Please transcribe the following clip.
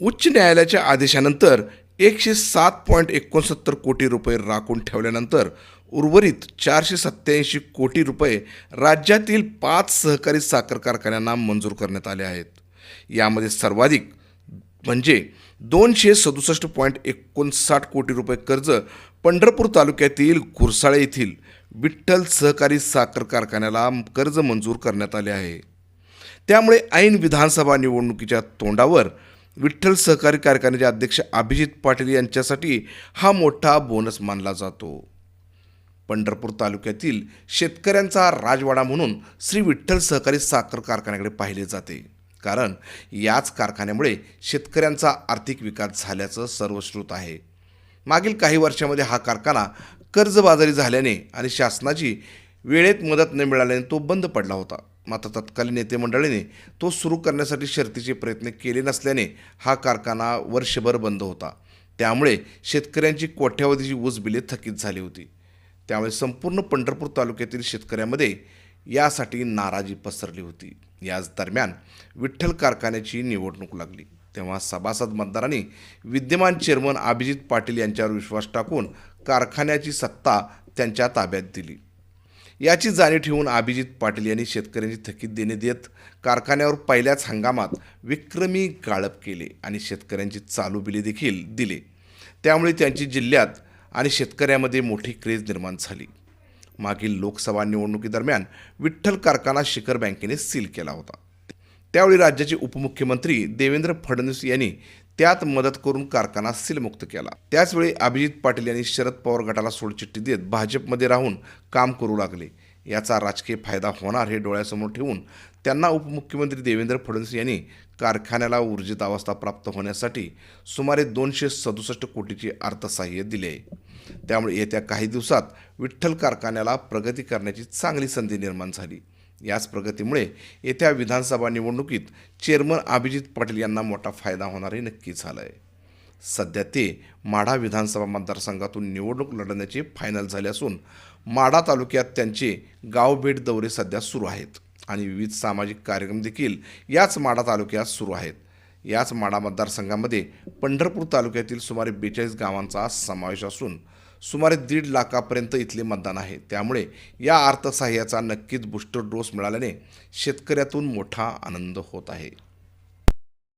उच्च न्यायालयाच्या आदेशानंतर एकशे सात पॉईंट एकोणसत्तर कोटी रुपये राखून ठेवल्यानंतर उर्वरित चारशे सत्त्याऐंशी कोटी रुपये राज्यातील पाच सहकारी साखर कारखान्यांना मंजूर करण्यात आले आहेत. यामध्ये सर्वाधिक म्हणजे दोनशे सदुसष्ट पॉईंट एकोणसाठ कोटी रुपये कर्ज पंढरपूर तालुक्यातील घुरसाळे येथील विठ्ठल सहकारी साखर कारखान्याला कर्ज मंजूर करण्यात आले आहे. त्यामुळे ऐन विधानसभा निवडणुकीच्या तोंडावर विठ्ठल सहकारी कारखान्याचे अध्यक्ष अभिजित पाटील यांच्यासाठी हा मोठा बोनस मानला जातो. पंढरपूर तालुक्यातील शेतकऱ्यांचा राजवाडा म्हणून श्री विठ्ठल सहकारी साखर कारखान्याकडे पाहिले जाते. कारण याच कारखान्यामुळे शेतकऱ्यांचा आर्थिक विकास झाल्याचं सर्वश्रुत आहे. मागील काही वर्षामध्ये हा कारखाना कर्जबाजारी झाल्याने आणि शासनाची वेळेत मदत न मिळाल्याने तो बंद पडला होता. मात्र तत्कालीन नेते मंडळीने तो सुरू करण्यासाठी शर्तीचे प्रयत्न केले नसल्याने हा कारखाना वर्षभर बंद होता. त्यामुळे शेतकऱ्यांची कोट्यावधीची ऊस बिले थकीत झाली होती. त्यामुळे संपूर्ण पंढरपूर तालुक्यातील शेतकऱ्यामध्ये यासाठी नाराजी पसरली होती. याच दरम्यान विठ्ठल कारखान्याची निवडणूक लागली. तेव्हा सभासद मतदारांनी विद्यमान चेअरमन अभिजित पाटील यांच्यावर विश्वास टाकून कारखान्याची सत्ता त्यांच्या ताब्यात दिली. याची जाणीव ठेवून अभिजित पाटील यांनी शेतकऱ्यांची थकीत देणे देत कारखान्यावर पहिल्याच हंगामात विक्रमी गाळप केले आणि शेतकऱ्यांची चालू बिले देखील दिले. त्यामुळे त्यांची जिल्ह्यात आणि शेतकऱ्यामध्ये मोठी क्रेज निर्माण झाली. मागील लोकसभा निवडणुकीदरम्यान विठ्ठल कारखाना शिखर बँकेने सील केला होता. त्यावेळी राज्याचे उपमुख्यमंत्री देवेंद्र फडणवीस यांनी त्यात मदत करून कारखाना सीलमुक्त केला. त्याचवेळी अभिजित पाटील यांनी शरद पवार गटाला सोडचिठ्ठी देत भाजपमध्ये राहून काम करू लागले. याचा राजकीय फायदा होणार हे डोळ्यासमोर ठेवून त्यांना उपमुख्यमंत्री देवेंद्र फडणवीस यांनी कारखान्याला ऊर्जित अवस्था प्राप्त होण्यासाठी सुमारे दोनशे सदुसष्ट कोटीचे अर्थसहाय्य दिले. आहे त्यामुळे येत्या काही दिवसात विठ्ठल कारखान्याला प्रगती करण्याची चांगली संधी निर्माण झाली. याच प्रगतीमुळे येत्या विधानसभा निवडणुकीत चेअरमन अभिजित पाटील यांना मोठा फायदा होणारही नक्की झालं आहे सध्या ते माढा विधानसभा मतदारसंघातून निवडणूक लढण्याचे फायनल झाले असून माढा तालुक्यात त्यांचे गावभेट दौरे सध्या सुरू आहेत आणि विविध सामाजिक कार्यक्रम देखील याच माढा तालुक्यात सुरू आहेत. याच माढा मतदारसंघामध्ये पंढरपूर तालुक्यातील सुमारे बेचाळीस गावांचा समावेश असून सुमारे दीड लाखापर्यंत इथले मतदान आहे. त्यामुळे या अर्थसहाय्याचा नक्कीच बूस्टर डोस मिळाल्याने शेतकऱ्यातून मोठा आनंद होत आहे.